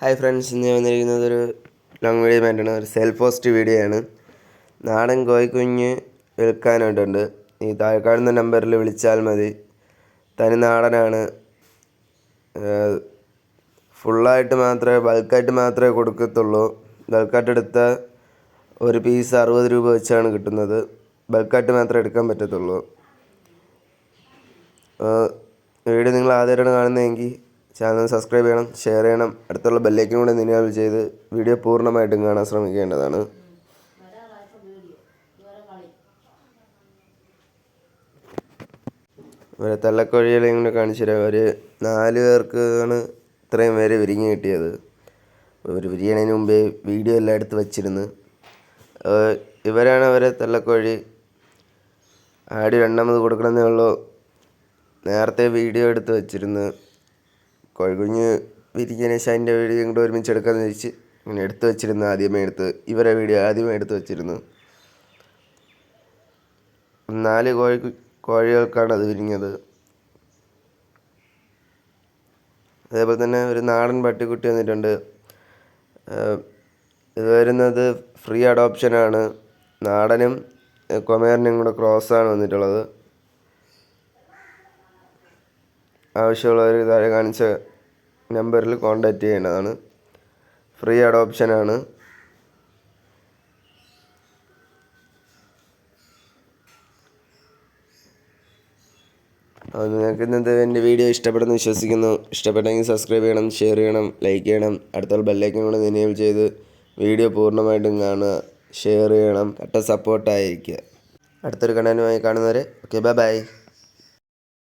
Hi friends ഇന്ന് വന്നിരിക്കുന്നത് ഒരു ലോങ് വീഡിയോ ആയിട്ടാണ് ഒരു സെൽഫ് പോസ്റ്റ് വീഡിയോ ആണ്. നാടൻ കോഴിക്കുഞ്ഞ് വിൽക്കാനായിട്ടുണ്ട്. ഈ താഴെ കാണുന്ന നമ്പറിൽ വിളിച്ചാൽ മതി. തനി നാടനാണ്. ഫുള്ളായിട്ട് മാത്രമേ ബൾക്കായിട്ട് മാത്രമേ കൊടുക്കത്തുള്ളൂ. ബൾക്കായിട്ട് എടുത്ത ഒരു പീസ് അറുപത് രൂപ വെച്ചാണ് കിട്ടുന്നത്. ബൾക്കായിട്ട് മാത്രമേ എടുക്കാൻ പറ്റത്തുള്ളൂ. വീഡിയോ നിങ്ങൾ ആദ്യമായിട്ടാണ് കാണുന്നതെങ്കിൽ ചാനൽ സബ്സ്ക്രൈബ് ചെയ്യണം ഷെയർ ചെയ്യണം. അടുത്തുള്ള ബെല്ലേക്കും കൂടെ നിലവിൽ ചെയ്ത് വീഡിയോ പൂർണമായിട്ടും കാണാൻ ശ്രമിക്കേണ്ടതാണ്. ഒരു തള്ളക്കോഴികളെയും കൂടെ കാണിച്ചു തരാം. ഒരു നാല് പേർക്കാണ് ഇത്രയും പേര് വിരിഞ്ഞ് കിട്ടിയത്. ഒരു വിരിയണതിന് മുമ്പേ വീഡിയോ എല്ലാം എടുത്ത് വച്ചിരുന്നു. ഇവരാണ് അവരെ തള്ളക്കോഴി ആടി രണ്ടാമത് കൊടുക്കണമെന്നേ ഉള്ളൂ. നേരത്തെ വീഡിയോ എടുത്ത് വച്ചിരുന്നു. കോഴിക്കുഞ്ഞ് വിരിഞ്ഞതിന് ശേഷം അതിന്റെ വീഡിയോ ഇങ്ങോട്ട് ഒരുമിച്ച് എടുക്കാമെന്ന് വെച്ച് ഇങ്ങനെ എടുത്തു വെച്ചിരുന്നു ആദ്യമേ എടുത്ത്. ഇവരെ വീഡിയോ ആദ്യമേ എടുത്തു വെച്ചിരുന്നു. നാല് കോഴി കോഴികൾക്കാണ് അത് വിരിഞ്ഞത്. അതേപോലെ തന്നെ ഒരു നാടൻ പട്ടിക്കുട്ടി വന്നിട്ടുണ്ട്. ഇത് വരുന്നത് ഫ്രീ അഡോപ്ഷനാണ്. നാടനും കൊമേറിനും കൂടെ ക്രോസാണ് വന്നിട്ടുള്ളത്. ആവശ്യമുള്ളവർ താഴെ കാണിച്ച നമ്പറിൽ കോൺടാക്റ്റ് ചെയ്യേണ്ടതാണ്. ഫ്രീ അഡോപ്ഷനാണ് അപ്പോൾ നിങ്ങൾക്ക് ഇന്നത്തെ എന്റെ വീഡിയോ ഇഷ്ടപ്പെടുന്നു വിശ്വസിക്കുന്നു. ഇഷ്ടപ്പെട്ടെങ്കിൽ സബ്സ്ക്രൈബ് ചെയ്യണം ഷെയർ ചെയ്യണം ലൈക്ക് ചെയ്യണം. അടുത്തുള്ള ബെല്ലൈക്കൻ കൂടെ എനേബിൾ ചെയ്ത് വീഡിയോ പൂർണമായിട്ടും കാണുക ഷെയർ ചെയ്യണം. കട്ട സപ്പോർട്ടായിരിക്കുക. അടുത്തൊരു കണ്ടനുമായി കാണുന്നവരെ ഓക്കെ ബൈ ബൈ